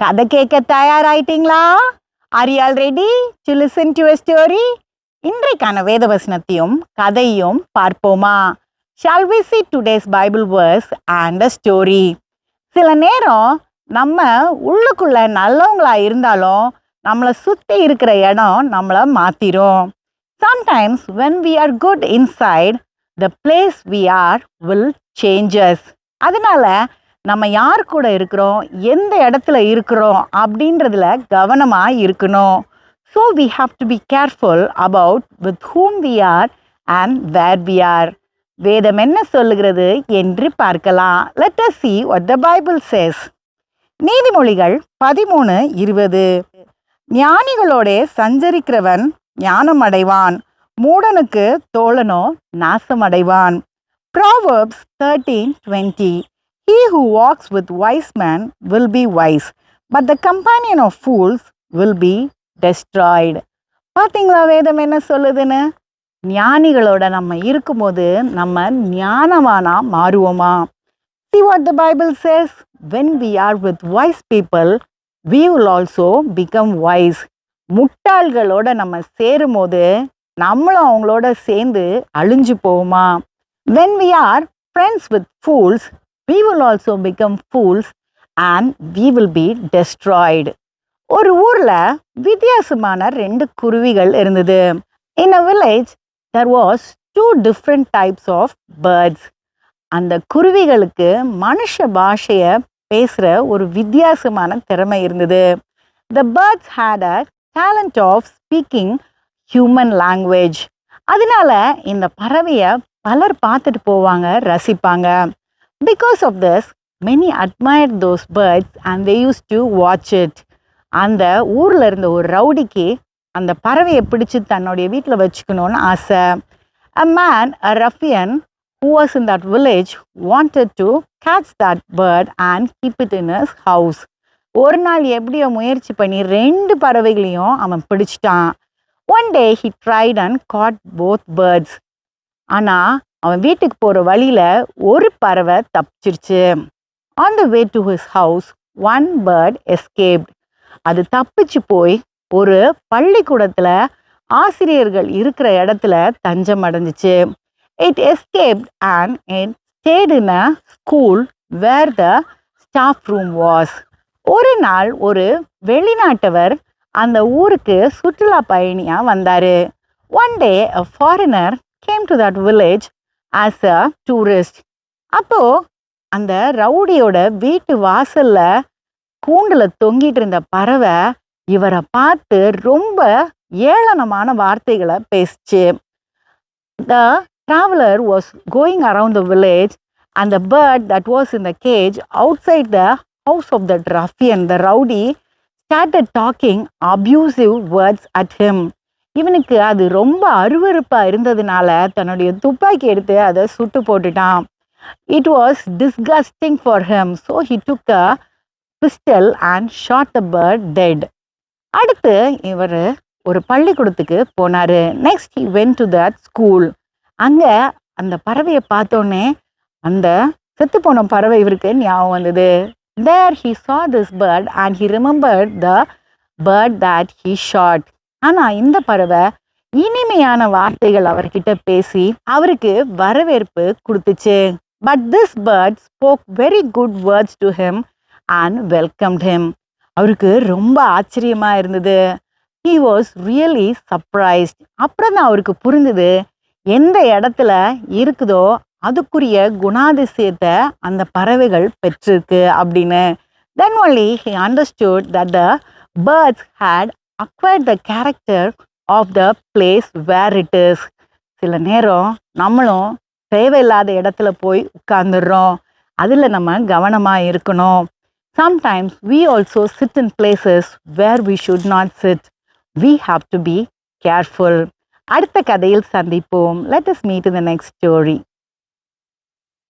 கதை கேட்க தயாராயிட்டீங்களா? Are you already to listen to story இன்றைக்கான வேத வசனத்தையும் கதையும் பார்ப்போமா? Shall we see today's Bible verse and a story சில நேரம் நம்ம உள்ளுக்குள்ள நல்லவங்களா இருந்தாலும் நம்மளை சுற்றி இருக்கிற இடம் நம்மளை மாத்திரும். Sometimes when we are good inside the place we are will changes அதனால நம்ம யார் கூட இருக்கிறோம்? எந்த இடத்துல இருக்கிறோம்? அப்படின்றதுல கவனமாக இருக்கணும். So we have to be careful about with whom we are and where we are வேதம் என்ன சொல்லுகிறது என்று பார்க்கலாம். Let us see what the Bible says நீதிமொழிகள் பதிமூணு இருபது. ஞானிகளோடே சஞ்சரிக்கிறவன் ஞானம் அடைவான் மூடனுக்கு தோழனோ நாசமடைவான். Proverbs thirteen twenty He who walks with wise men will be wise, but the companion of fools will be destroyed பார்த்தீங்களா வேதம் என்ன சொல்லுதுன்னு ஞானிகளோட நம்ம இருக்கும்போது நம்ம ஞானவானா மாறுவோமா the what the Bible says when we are with wise people we will also become wise முட்டாள்களோட நம்ம சேரும்போது நம்மளும் அவங்களோட சேர்ந்து அழிஞ்சு போவோமா when we are friends with fools we will also become fools and we will be destroyed ஒரு ஊரில் வித்தியாசமான ரெண்டு குருவிகள் இருந்தது in a village there was two different types of birds அந்த குருவிகளுக்கு மனுஷ பாஷையை பேசுகிற ஒரு வித்தியாசமான திறமை இருந்தது the birds had a talent of speaking human language அதனால இந்த பறவையை பலர் பார்த்துட்டு போவாங்க ரசிப்பாங்க because of this many admire those birds and they use to watch it அந்த ஊரில் இருந்த ஒரு ரவுடிக்கு அந்த பறவையை பிடிச்சி தன்னுடைய வீட்டில் வச்சுக்கணும்னு ஆசை. A man a ruffian who was in that village wanted to catch that bird and keep it in as house ஒரு நாள் எப்படியோ முயற்சி பண்ணி ரெண்டு பறவைகளையும் அவன் பிடிச்சிட்டான். One day he tried and caught both birds ஆனால் அவன் வீட்டுக்கு போகிற வழியில் ஒரு பறவை தப்பிச்சிருச்சு. On the way to his house one bird escaped அது தப்பிச்சு போய் ஒரு பள்ளிக்கூடத்தில் ஆசிரியர்கள் இருக்கிற இடத்துல தஞ்சம் அடைஞ்சிச்சு. It escaped and it stayed in a school where the staff room was ஒரு நாள் ஒரு வெளிநாட்டவர் அந்த ஊருக்கு சுற்றுலா பயணியாக வந்தார். One day a foreigner came to that village as a tourist அப்போது அந்த ரவுடியோட வீட்டு வாசலில் கூண்டில் தொங்கிட்டு இருந்த பறவை இவரை பார்த்து ரொம்ப ஏளனமான வார்த்தைகளை பேசிச்சு. The traveller was going around the village and the bird that was in the cage outside the house of the ruffian the rowdy started talking abusive words at him இவனுக்கு அது ரொம்ப அருவருப்பாக இருந்ததுனால தன்னுடைய துப்பாக்கி எடுத்து அதை சுட்டு போட்டுட்டான். It was disgusting for him so he took a pistol and shot the bird dead அடுத்து இவர் ஒரு பள்ளிக்கூடத்துக்கு போனார். Next he went to that school அங்கே அந்த பறவையை பார்த்தோன்னே அந்த செத்து போன பறவை இவருக்கு ஞாபகம் வந்தது. There he saw this bird and he remembered the bird that he shot ஆனால் இந்த பறவை இனிமையான வார்த்தைகள் அவர்கிட்ட பேசி அவருக்கு வரவேற்பு கொடுத்துச்சு. But this bird spoke very good words to him and welcomed him அவருக்கு ரொம்ப ஆச்சரியமா இருந்தது. ஹி வாஸ் ரியலி சர்ப்ரைஸ்ட் அப்புறம் தான் அவருக்கு புரிந்தது எந்த இடத்துல இருக்குதோ அதுக்குரிய குணாதிசயத்தை அந்த பறவைகள் பெற்றிருக்கு அப்படின்னு. Then only he understood that the birds had acquired the character of the place where it is சில நேரம் நம்மளும் தேவையில்லாத இடத்துல போய் உட்கார்ந்துடுறோம். அதில் நம்ம கவனமாக இருக்கணும். Sometimes we also sit in places where we should not sit we have to be careful அடுத்த கதையில் சந்திப்போம். Let us meet in the next story